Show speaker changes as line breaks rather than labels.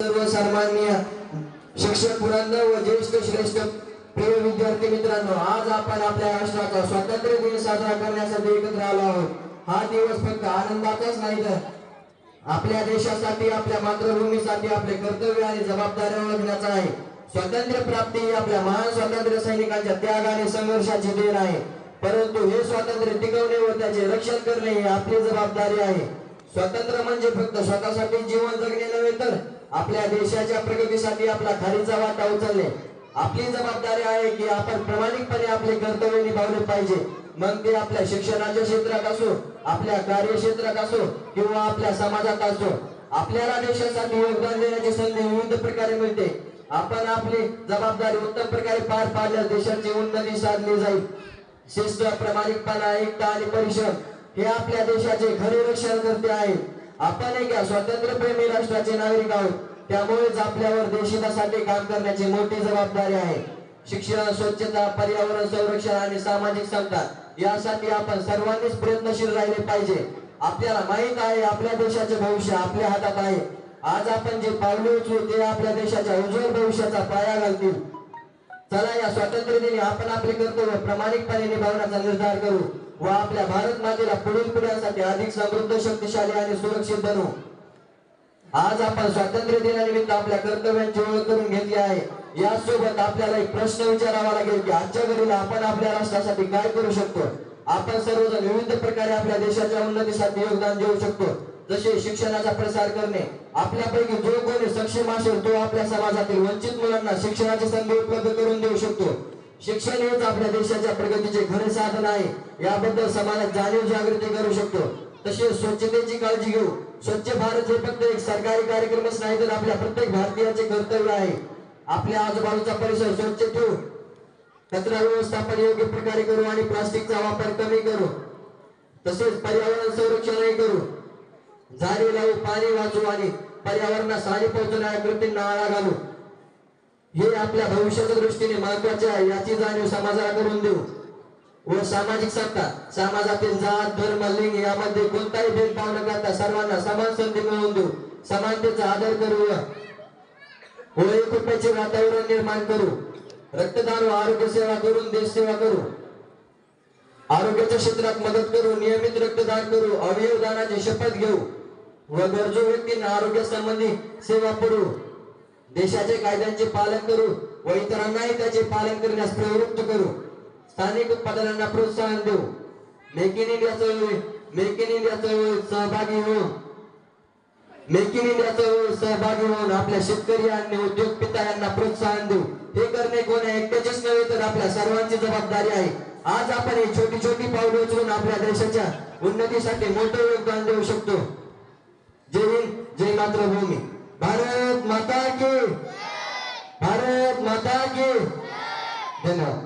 सर्वसामान्य शिक्षक पुरंदर व ज्येष्ठ श्रेष्ठ प्रिय विद्यार्थी मित्रांनो आज आपण आपल्या राष्ट्राचा स्वातंत्र्य दिन साजरा करण्यासाठी एकत्र आलो आहोत. हा दिवस फक्त आनंदाचाच नाही तर आपल्या देशासाठी आपल्या मातृभूमीसाठी आपले कर्तव्य आणि जबाबदाऱ्या ओळखण्याचा आहे. स्वातंत्र्य प्राप्ती ही आपल्या महान स्वातंत्र्य सैनिकांच्या त्याग आणि संघर्षाची देण आहे. परंतु हे स्वातंत्र्य टिकवणे व त्याचे रक्षण करणे ही आपली जबाबदारी आहे. स्वातंत्र्य म्हणजे फक्त स्वतःसाठी जीवन जगणे नव्हे तर आपल्या देशाच्या प्रगतीसाठी आपला खारीचा वाटा उचलणे. आपली जबाबदारी आहे की आपण प्रामाणिकपणे आपले कर्तव्य निभावले पाहिजे. मग ते आपल्या शिक्षणाच्या क्षेत्रात असो आपल्या कार्यक्षेत्रात असो किंवा आपल्या समाजात असो. आपल्याला देशासाठी योगदान देण्याची संधी विविध प्रकारे मिळते. आपण आपली जबाबदारी उत्तम प्रकारे पार पाडल्यास देशाची उन्नती साधली जाईल. शिस्त प्रामाणिकपणा एकता आणि परिश्रम हे आपल्या देशाचे खरे रक्षण करते आहे. आपण एक स्वातंत्र्यप्रेमी राष्ट्राचे नागरिक आहोत. त्यामुळेच आपल्यावर देशहितासाठी काम करण्याची मोठी जबाबदारी आहे. शिक्षण स्वच्छता पर्यावरण संरक्षण आणि सामाजिक समता यासाठी आपण सर्वांनीच प्रयत्नशील राहिले पाहिजे. आपल्याला माहीत आहे आपल्या देशाचे भविष्य आपल्या हातात आहे. आज आपण जे पावले उचलू ते आपल्या देशाच्या उज्ज्वल भविष्याचा पाया घालतील. चला या स्वातंत्र्य दिनी आपण आपले कर्तव्य प्रामाणिकपणे निभावण्याचा निर्धार करू व आपल्या भारत मातेला पुढील पिढ्यांसाठी अधिक समृद्ध शक्तिशाली आणि सुरक्षित बनवू आज आपण स्वातंत्र्य दिनानिमित्त आपल्या कर्तव्यांची ओळख करून घेतली आहे. यासोबत आपल्याला एक प्रश्न विचारावा लागेल की आजच्या घडीला आपण आपल्या राष्ट्रासाठी काय करू शकतो? आपण सर्वजण विविध प्रकारे आपल्या देशाच्या उन्नतीसाठी योगदान देऊ शकतो. जसे शिक्षणाचा प्रसार करणे आपल्यापैकी जो कोणी सक्षम असेल तो आपल्या समाजातील वंचित मुलांना शिक्षणाची संधी उपलब्ध करून देऊ शकतो. शिक्षण हेच आपल्या देशाच्या प्रगतीचे खरे साधन आहे. याबद्दल समाजात जाणीव जागृती करू शकतो. तसेच स्वच्छतेची काळजी घेऊ. स्वच्छ भारत हे फक्त एक सरकारी कार्यक्रमच नाही तर आपल्या प्रत्येक भारतीयाचे कर्तव्य आहे. आपल्या आजूबाजूचा परिसर स्वच्छ ठेवू. कचरा व्यवस्थापन योग्य प्रकारे करू आणि प्लास्टिकचा वापर कमी करू. तसेच पर्यावरण संरक्षणही करू. झाडे लावू पाणी वाचू आणि पर्यावरणास हानी पोहोचणाऱ्या कृतींना आळा घालू. हे आपल्या भविष्याच्या दृष्टीने महत्त्वाचे आहे याची जाणीव समाजाला करून देऊ. व सामाजिक सत्ता समाजातील जात धर्म लिंग यामध्ये कोणताही भेदभाव न करता सर्वांना समान संधी मिळवून देऊ. समानतेचा आदर करू व एकुलतेचे वातावरण निर्माण करू. रक्तदान व आरोग्य सेवा करून देश सेवा करू. आरोग्याच्या क्षेत्रात मदत करू नियमित रक्तदान करू अवयव दानाची शपथ घेऊ व गरजू व्यक्तींना आरोग्यासंबंधी सेवा पुरवू देशाचे कायद्यांचे पालन करू व इतरांनाही त्याचे पालन करण्यास प्रवृत्त करू. स्थानिक उत्पादनांना प्रोत्साहन देऊ. मेक इन इंडिया चळवळी मेक इन इंडिया चळवळीत सहभागी होऊन. मेक इन इंडिया चळवळीत सहभागी होऊन आपल्या शेतकरी आणि उद्योगपिता यांना प्रोत्साहन देऊ हे करणे कोण्या एकट्याचेच नव्हे तर आपल्या सर्वांची जबाबदारी आहे. आज आपण ही छोटी छोटी पावले उचलून आपल्या देशाच्या उन्नतीसाठी मोठं योगदान देऊ शकतो. जय हिंद जय मातृभूमी. भारत माता की भारत माता की धन्यवाद.